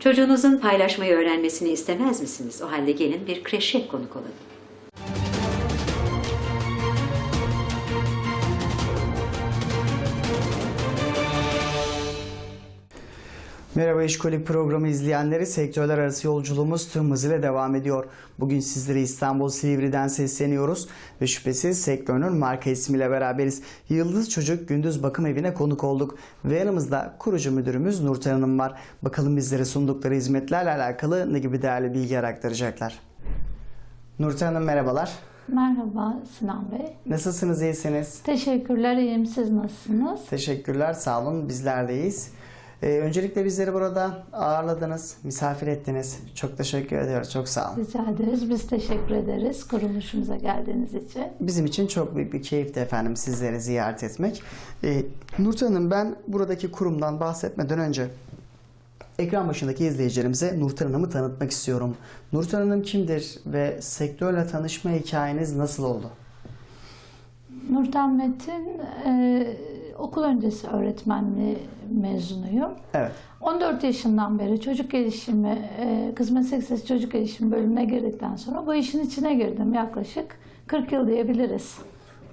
Çocuğunuzun paylaşmayı öğrenmesini istemez misiniz? O halde gelin bir kreşe konuk olalım. Merhaba İşkolik programı izleyenleri sektörler arası yolculuğumuz tüm hızıyla devam ediyor. Bugün sizlere İstanbul Silivri'den sesleniyoruz ve şüphesiz sektörünün marka ismiyle beraberiz. Yıldız Çocuk Gündüz Bakım Evi'ne konuk olduk ve yanımızda kurucu müdürümüz Nurten Hanım var. Bakalım bizlere sundukları hizmetlerle alakalı ne gibi değerli bilgiler aktaracaklar. Nurten Hanım merhabalar. Merhaba Sinan Bey. Nasılsınız, iyisiniz? Teşekkürler, iyiyim. Siz nasılsınız? Teşekkürler, sağ olun. Bizler deyiz. Ee, öncelikle bizleri burada ağırladınız, misafir ettiniz. Çok teşekkür ediyoruz, çok sağ olun. Rica ederiz. Biz teşekkür ederiz kuruluşumuza geldiğiniz için. Bizim için çok büyük bir keyifti efendim sizleri ziyaret etmek. Ee, Nurten Hanım ben buradaki kurumdan bahsetmeden önce ekran başındaki izleyicilerimize Nurten Hanım'ı tanıtmak istiyorum. Nurten Hanım kimdir ve sektörle tanışma hikayeniz nasıl oldu? Nurten Metin, e, okul öncesi öğretmenliği mezunuyum. Evet. 14 yaşından beri çocuk gelişimi, e, kız meslek lisesi çocuk gelişimi bölümüne girdikten sonra bu işin içine girdim. Yaklaşık 40 yıl diyebiliriz.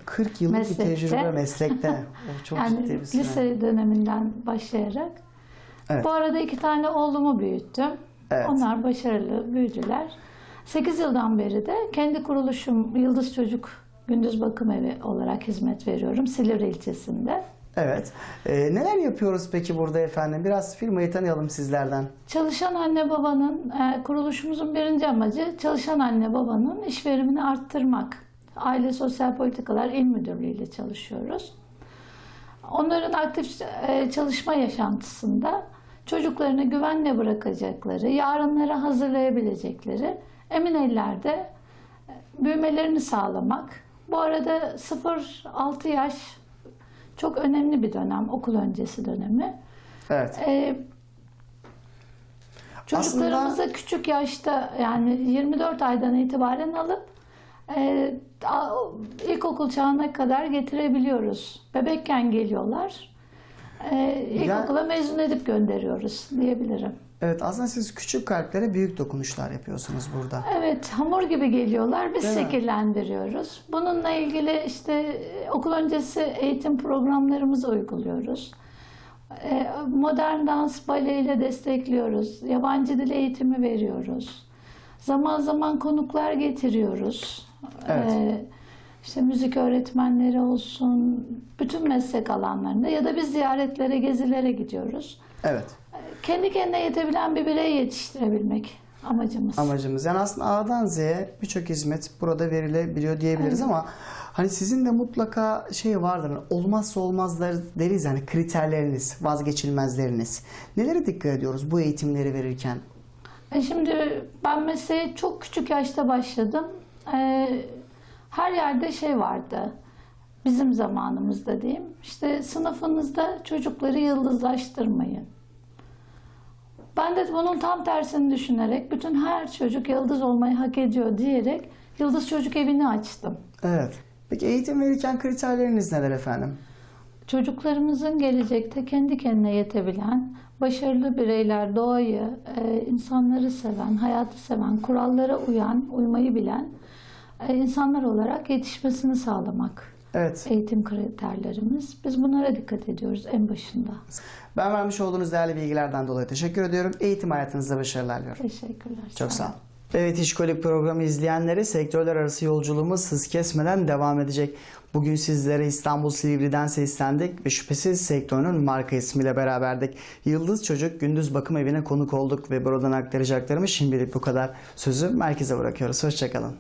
40 yıllık Meslekte. bir tecrübe meslekte. O çok yani ciddi bir süre. lise döneminden başlayarak. Evet. Bu arada iki tane oğlumu büyüttüm. Evet. Onlar başarılı büyüdüler. 8 yıldan beri de kendi kuruluşum Yıldız Çocuk Gündüz Bakım Evi olarak hizmet veriyorum Silivri ilçesinde. Evet. Ee, neler yapıyoruz peki burada efendim? Biraz firmayı tanıyalım sizlerden. Çalışan anne babanın, e, kuruluşumuzun birinci amacı çalışan anne babanın iş verimini arttırmak. Aile Sosyal Politikalar İl Müdürlüğü ile çalışıyoruz. Onların aktif e, çalışma yaşantısında çocuklarını güvenle bırakacakları, yarınları hazırlayabilecekleri emin ellerde e, büyümelerini sağlamak. Bu arada 0-6 yaş çok önemli bir dönem, okul öncesi dönemi. Evet. Ee, çocuklarımızı küçük yaşta yani 24 aydan itibaren alıp e, ilkokul çağına kadar getirebiliyoruz. Bebekken geliyorlar. E, ilkokula mezun edip gönderiyoruz diyebilirim. Evet aslında siz küçük kalplere büyük dokunuşlar yapıyorsunuz burada. Evet, hamur gibi geliyorlar. Biz Değil mi? şekillendiriyoruz. Bununla ilgili işte e, okul öncesi eğitim programlarımızı uyguluyoruz. E, Modern dans baleyle destekliyoruz. Yabancı dil eğitimi veriyoruz. Zaman zaman konuklar getiriyoruz. Evet. E, işte müzik öğretmenleri olsun, bütün meslek alanlarında ya da biz ziyaretlere, gezilere gidiyoruz. Evet. Kendi kendine yetebilen bir birey yetiştirebilmek amacımız. Amacımız yani aslında A'dan Z'ye birçok hizmet burada verilebiliyor diyebiliriz ama hani sizin de mutlaka şey vardır. hani olmazsa olmazlar deriz yani kriterleriniz, vazgeçilmezleriniz. Nelere dikkat ediyoruz bu eğitimleri verirken? E Şimdi ben mesleğe çok küçük yaşta başladım. E, Her yerde şey vardı. Bizim zamanımızda diyeyim. İşte sınıfınızda çocukları yıldızlaştırmayın. Ben de bunun tam tersini düşünerek bütün her çocuk yıldız olmayı hak ediyor diyerek Yıldız Çocuk Evi'ni açtım. Evet. Peki eğitim verirken kriterleriniz neler efendim? Çocuklarımızın gelecekte kendi kendine yetebilen, başarılı bireyler, doğayı, e, insanları seven, hayatı seven, kurallara uyan, uymayı bilen e, insanlar olarak yetişmesini sağlamak Evet. eğitim kriterlerimiz. Biz bunlara dikkat ediyoruz en başında. Ben vermiş olduğunuz değerli bilgilerden dolayı teşekkür ediyorum. Eğitim hayatınızda başarılar diliyorum. Teşekkürler. Çok sağ olun. Evet İşkolik programı izleyenleri sektörler arası yolculuğumuz hız kesmeden devam edecek. Bugün sizlere İstanbul Silivri'den seslendik ve şüphesiz sektörün marka ismiyle beraberdik. Yıldız Çocuk Gündüz Bakım Evi'ne konuk olduk ve buradan aktaracaklarımız şimdilik bu kadar. Sözü merkeze bırakıyoruz. Hoşçakalın.